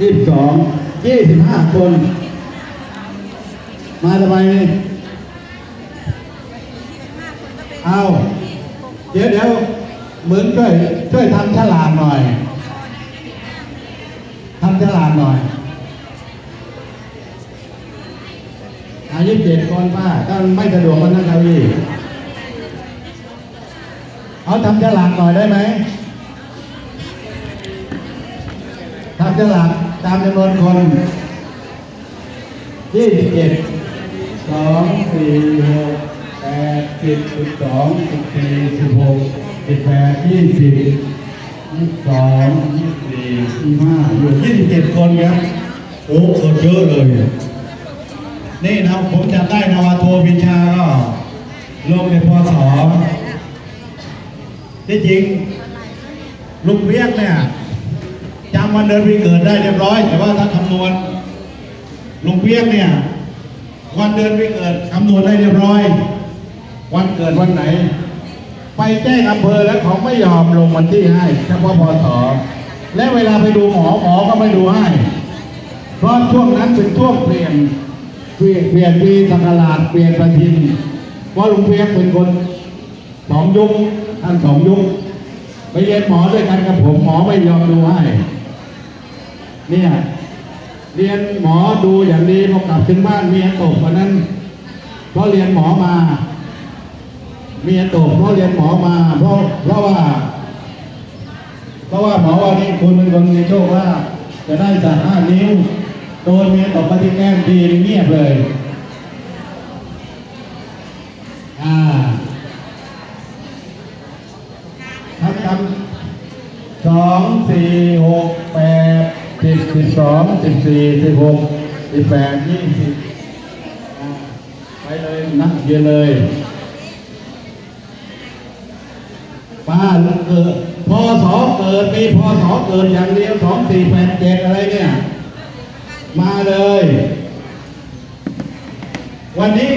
ยี่สิบสองยี่สิบห้าคน มาทำไมเอาเดี๋ยวเดี๋ยวเหมือนช่วยช่วยทำฉลากหน่อยทำฉลากหน่อยอายุเจ็ดคนป้าถ้าไม่สะดวกก็นั่งเก้าอี้เอาทำฉลากหน่อยได้ไหมทำฉลาก ตามจำนวนคนยี่สิบเจ็ดสองสี่หกแปดสิบสิบสองสิบสี่สิบหกสิบแปดยี่สิบยี่สองยี่สี่ยี่ห้าอยู่ยี่สิบเจ็ดคนครับโอ้คนเยอะเลย นี่นะผมจำได้นาวาโทวิชาก็ลงในพศที่จริงลุงเวียกเนี่ย จำวันเดือนปีเกิดได้เรียบร้อย แต่ว่าถ้าคำนวณลุงเวียกเนี่ย วันเดือนปีเกิดคำนวณได้เรียบร้อย วันเกิดวันไหน ไปแจ้งอำเภอแล้วเขาไม่ยอมลงวันที่ให้เฉพาะพศและเวลาไปดูหมอหมอก็ไม่ดูให้ เพราะช่วงนั้นเป็นช่วงเปลี่ยนเปลี่ยนเปลี่ยนปีสักราชเปลี่ยนประทินเพราะลุงเพียงเป็นคนสองยุคท่านสองยุคไปเรียนหมอด้วยกันกับผมหมอไม่ยอมดูให้ เนี่ยเรียนหมอดูอย่างดีพอกลับถึงบ้านเมียตกวันนั้นเพราะเรียนหมอมา เมียตกเพราะเรียนหมอมา เพราะเพราะว่า เพราะว่าหมอว่านี่คุณเป็นคนมีโชคว่า จะได้จากห้านิ้วโดนเมียตบมาที่แก้มทีเงียบเลยอ่าทับคำสองสี่หกแปด สิบสองสิบสี่สิบหกสิบแปดยี่สิบไปเลยนักเรียนเลยป้าเกิดพอสอเกิดมีพอสอเกิดอย่างเดียวสองสี่แปดเจ็ดอะไรเนี่ย มาเลย วันนี้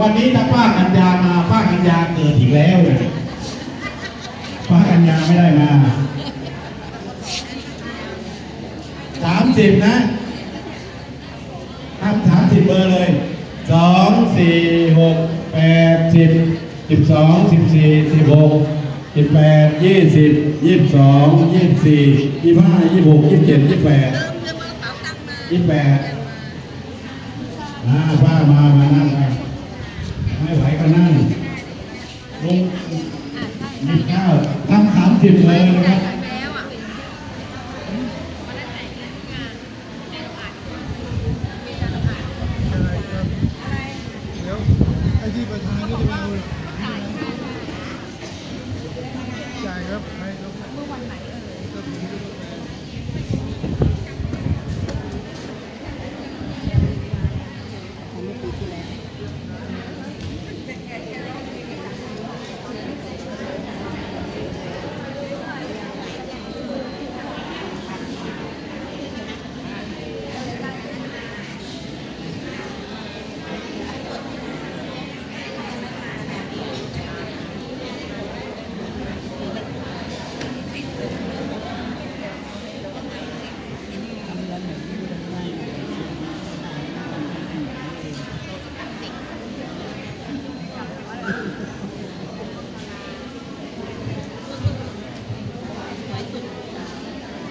วันนี้ถ้าป้ากัญญามาป้ากัญญาเกิดอีกแล้วเนี่ยป้ากัญญาไม่ได้มา สามสิบนะทำสามสิบเบอร์เลยสองสี่หกแปดสิบสิบสองสิบสี่สิบหกสิบแปดยี่สิบยี่สิบสองยี่สิบสี่ยี่สิบห้ายี่สิบหกยี่สิบเจ็ดยี่สิบแปดยี่สิบแปดอ่าป้ามามานั่งไปไม่ไหวก็นั่งลงมีข้าวทำสามสิบเลยนะครับ เดี๋ยวไอ้ที่ประธานนี่จะมาเอาจ่ายครับให้ครับเมื่อวันไหนเออ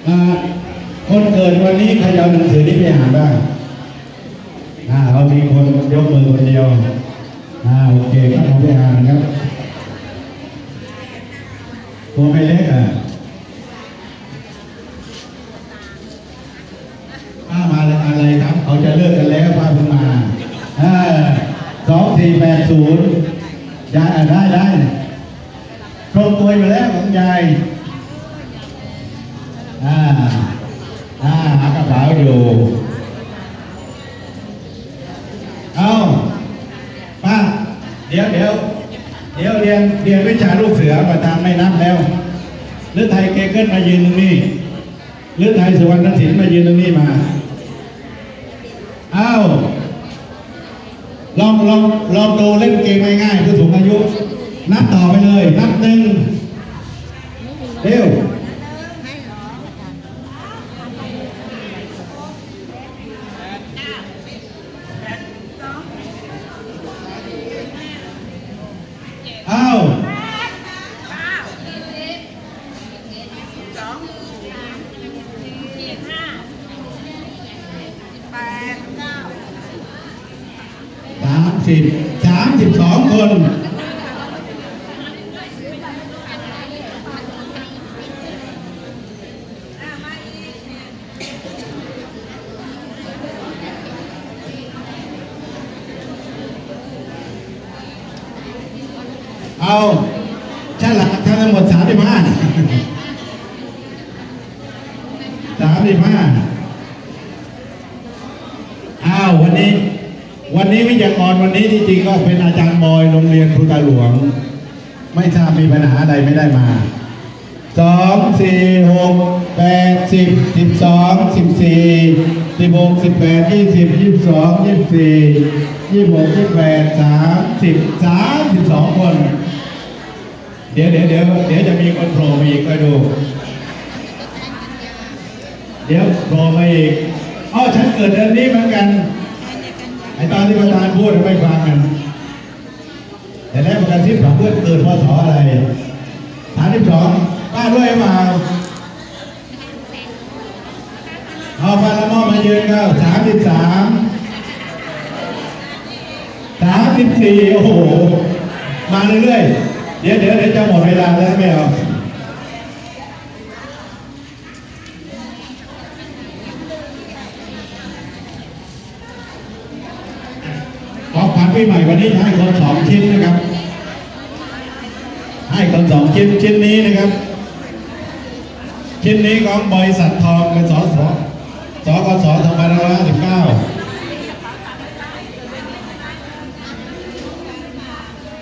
อ่า คนเกิดวันนี้ใครจะเอาหนังสือนี้ไปอ่าบ้างอ่าเรามีคนยกมือคนเดียวอ่าโอเคก็เอาไปอ่านครับตัวไม่เล็กอะป้ามาอะไรครับ เขาจะเลิกกันแล้วป้าเพิ่งมาอ่าสองสี่แปดศูนย์ยายได้ได้ครบตัวอยู่แล้วของยายอ่า อ่าหากระเป๋าอยู่ เอาป้า เดี๋ยวเดี๋ยวเดี๋ยวเรียนเรียนวิชาลูกเสือประธานไม่นับแล้วหรือไทยเกเกิลมายืนตรงนี้หรือไทยสุวรรณศิลป์มายืนตรงนี้มาเอาลองลองลองดูเล่นเกมง่ายๆผู้สูงอายุ นับต่อไปเลย นับหนึ่งเร็ว เสิบสามสิบสองคน เอาช่างหลักทั้งหมดสามสิบห้าสามสิบห้าอ้าววันนี้ วันนี้วิทยากรวันนี้ที่จริงก็เป็นอาจารย์บอยโรงเรียนครูตาหลวง ไม่ทราบมีปัญหาใดไม่ได้มาสองสี่หกแปดสิบสิบสองสิบสี่สิบหกสิบแปดยี่สิบยี่สิบสองยี่สิบสี่ยี่สิบหกยี่สิบแปดสามสิบสามสิบสองคน เดี๋ยวเดี๋ยวเดี๋ยวเดี๋ยวจะมีคนโผล่มาอีกคอยดู เดี๋ยวโผล่มาอีกอ้อฉันเกิดเดือนนี้เหมือนกันไอตอนที่ประธานพูดไม่ฟังกันแต่ได้ประกันที่ฝังเพื่อนเกิดพศอะไรสามสิบสองป้าด้วยเปล่าเอาปาละมอมายืนครับสามสิบสามสามสิบสี่โอ้โห มาเรื่อยๆ เดี๋ยวเดี๋ยวจะหมดเวลาแล้วไม่เอาของขวัญปีใหม่วันนี้ให้คนสองชิ้นนะครับ ให้คนสองชิ้นชิ้นนี้นะครับ ชิ้นนี้ของบริษัททองกสอสสกส2559บเก้า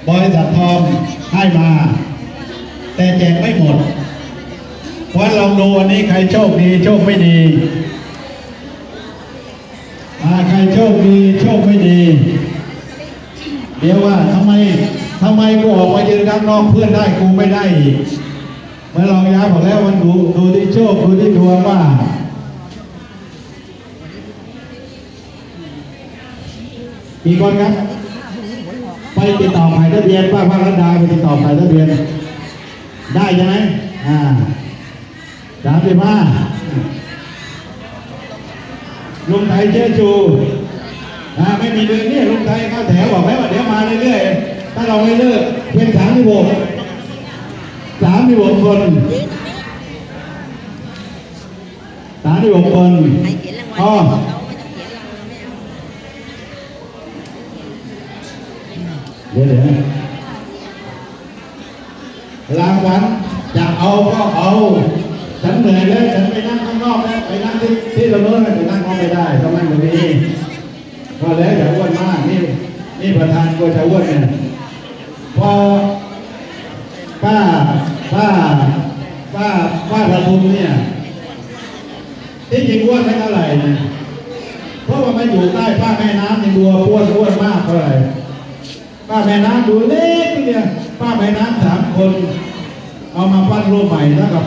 บริษัททองให้มา แต่แจกไม่หมดเพราะลองดูวันนี้ใครโชคดีโชคไม่ดีใครโชคดีโชคไม่ดี เดี๋ยวว่าทำไมทำไมกูออกมายืนข้างนอกเพื่อนได้กูไม่ได้อีกเมื่อเราย้ายบอกแล้วมันดูดูที่โชคดูที่ดวงว่ามีคนครับ ไปติดต่อหมายทะเบียนป้าพระรัตดาไปติดต่อหมายทะเบียน ได้ใช่ไหมอ่าสามสิบห้าลุงไทยเชื่อชูอ่าไม่มีเดือนนี่ลุงไทยเข้าแถวบอกแล้วว่าเดี๋ยวมาเรื่อยๆถ้าเราไม่เลิกเป็นสามสิบหกสามสิบหกคนสามสิบหกคนใครเขียนรางวัลอ๋อ เดี๋ยวเดี๋ยวรางวัลจะเอาก็เอาฉันเหนื่อยแล้วฉันไปนั่งข้างนอกแล้วไปนั่งที่ที่เราเมื่อไปนั่งก็ไม่ได้ต้องนั่งตรงนี้ก็แล้วอย่าอ้วนมากนี่นี่ประธานก็จะอ้วนเนี่ยพอป้าป้าป้าป้าระทุมเนี่ยที่จริงอ้วนไม่เท่าไหร่นะเพราะว่ามันอยู่ใต้ป้าแม่น้ำในบัวอ้วนอ้วนมากเท่าไหร่ ป้าแม่น้ำดูเล็กเดียป้าแม่น้ำสามคน เอามาปั้นรูปใหม่แล้วกับ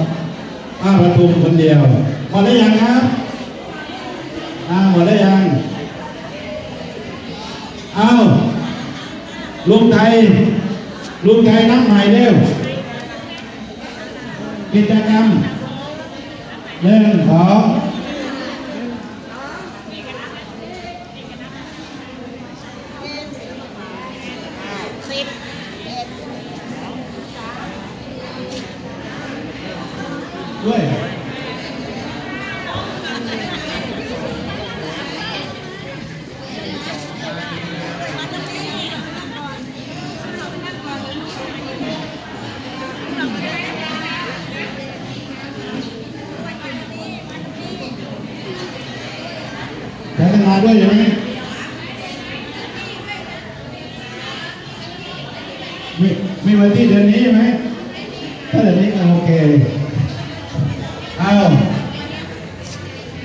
ป้าประทุมคนเดียวหมดได้ยังครับอ่าหมดได้ยังเอาลุงไทยลุงไทยนับใหม่เร็วกิจกรรมหนึ่งสอง ด้วยใช้ทำงานด้วยใช่ไหมมีมีวันที่เดือนนี้ใช่ไหมถ้าเดือนนี้ก็โอเคเอา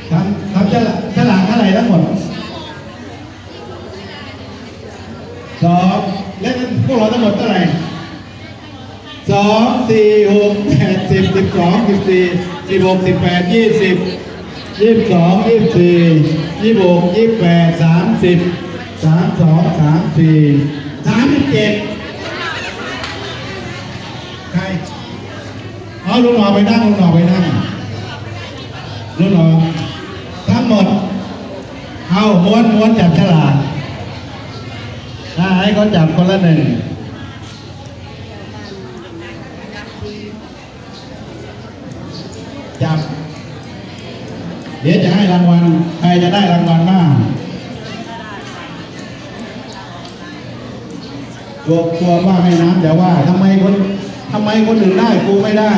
ทำทำฉลาฉลากเท่าไหร่ทั้งหมดสองและพวกเราทั้งหมดเท่าไหร่สองสี่หกแปดสิบสิบสองสิบสี่สิบหกสิบแปดยี่สิบยี่สิบสองยี่สิบสี่ยี่สิบหกยี่สิบแปดสามสิบสามสองสามสี่สามสิบเจ็ดใครเอาลุงหน่อไปนั่งลุงหน่อไปนั่ง ลุงหน่อทั้งหมด เอาม้วนม้วนจับฉลากอ่าให้เขาจับคนละหนึ่งจับ เดี๋ยวจะให้รางวัล ใครจะได้รางวัลบ้างตัวตัวว่าให้น้ำแต่ว่าทำไมคนทำไมคนอื่นได้กูไม่ได้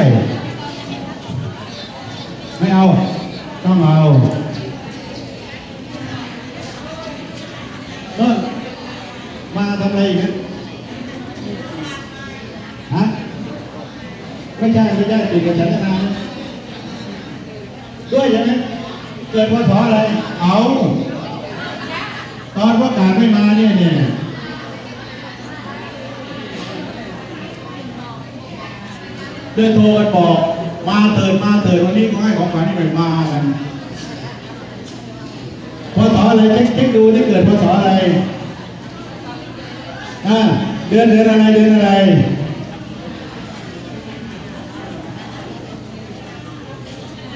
ไม่เอา ต้องเอาเนิ่นมาทำอะไรอีกนฮะไม่ใช่ไม่ใช่ติดกับฉันนานด้วยใช่ไหมเกิดพศอะไร เอา ตอนประกาศไม่มาเนี่ยเนี่ยเดินโทรกันบอก มาเถิดมาเถิดวันนี้เขาให้ของขวัญให้หน่อยมากันพศอะไรเช็คเช็คดูที่เกิดพศอะไรอ่าเดือนเดือนอะไรเดือนอะไร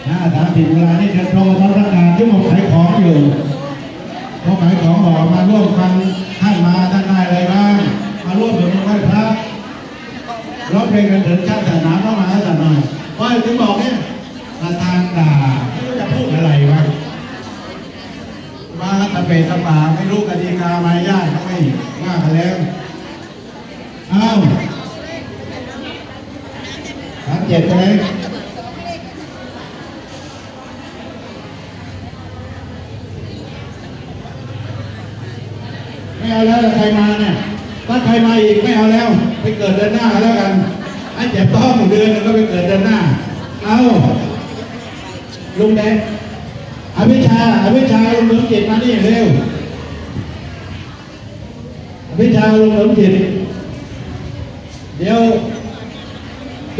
ถ้าถามถึงเวลานี่จะโทรพนักงานที่มาขายของอยู่พอขายของบอกมาร่วมกันท่านมาท่านได้อะไรบ้างมาร่วมสวดมนต์ไหว้พระร้องเพลงกันถึงชาติศาสนาเข้ามาให้สักหน่อย ว่าถึงบอกเนี่ยประธานด่าไม่รู้จะพูดอะไรวะมาตะเปตะป่าไม่รู้กติกามารยาทเขาไม่ว่ากันแล้วเอ้าสามเจ็ดใช่ไหมไม่เอาแล้วใครมาเนี่ยถ้าใครมาอีกไม่เอาแล้ว ไปเกิดเดือนหน้าแล้วกัน ไอ้เจ็บท้องเดือนหนึงก็ไปเกิดเดือนหน้า เอาลุงแดงอภิชาอภิชาลุงเหลิมจิตมานี่เร็วอภิชาลุงเหลิมจิตเดี๋ยว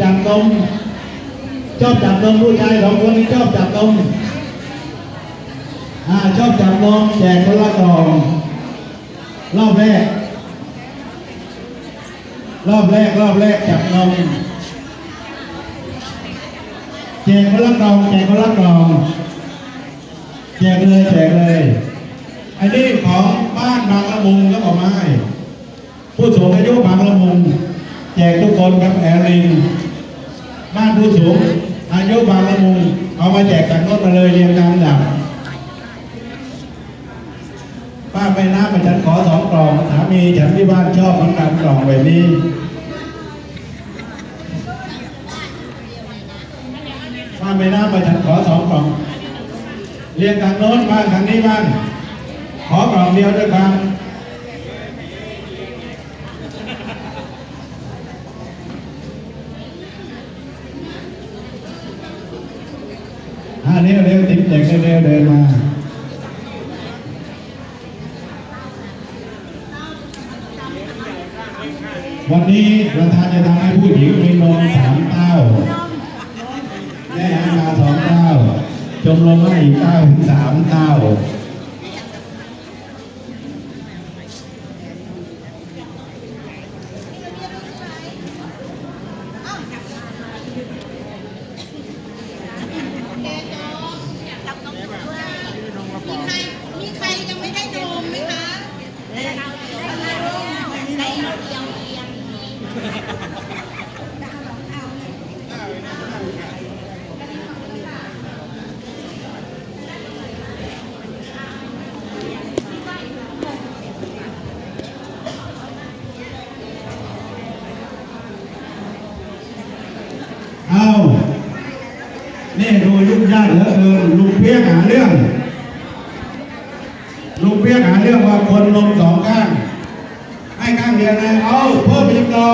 จับนมชอบจับนมผู้ชายสองคนนี้ชอบจับนมอ่าชอบจับนมแจกคนละกล่องรอบแรก รอบแรกรอบแรกจับนมแจกคนละกล่องแจกคนละกล่องแจกเลยแจกเลยอันนี้ของบ้านบางละมุงก็บอกมาผู้สูงอายุบางละมุงแจกทุกคนครับแอร์ลิงบ้านผู้สูงอายุบางละมุงเอามาแจกจากรถมาเลยเรียงตามลำดับ ป้าไปน้ำมาฉันขอสองกล่องสามีฉันที่บ้านชอบเหมือนกันกล่องแบบนี้ป้าไปน้ำมาฉันขอสองกล่อง เรียงทางโน้นบ้านทางนี้บ้าน ขอกล่องเดียวด้วยกันอันนี้เร็วติ๊กเด็กเร็วเดินมา วันนี้ประธานจะทำให้ผู้หญิงมีนมสามเต้าแม่ให้มาสองเต้าชมรมให้อีกเต้าถึงสามเต้า มีใครมีใครยังไม่ได้นมไหมคะได้แล้วได้แล้วเดียวเดียว เอานี่ ดูยุ่งยากเหลือเกินลุงเพียกหาเรื่องลุงเพียกหาเรื่องว่าคนลมสองข้าง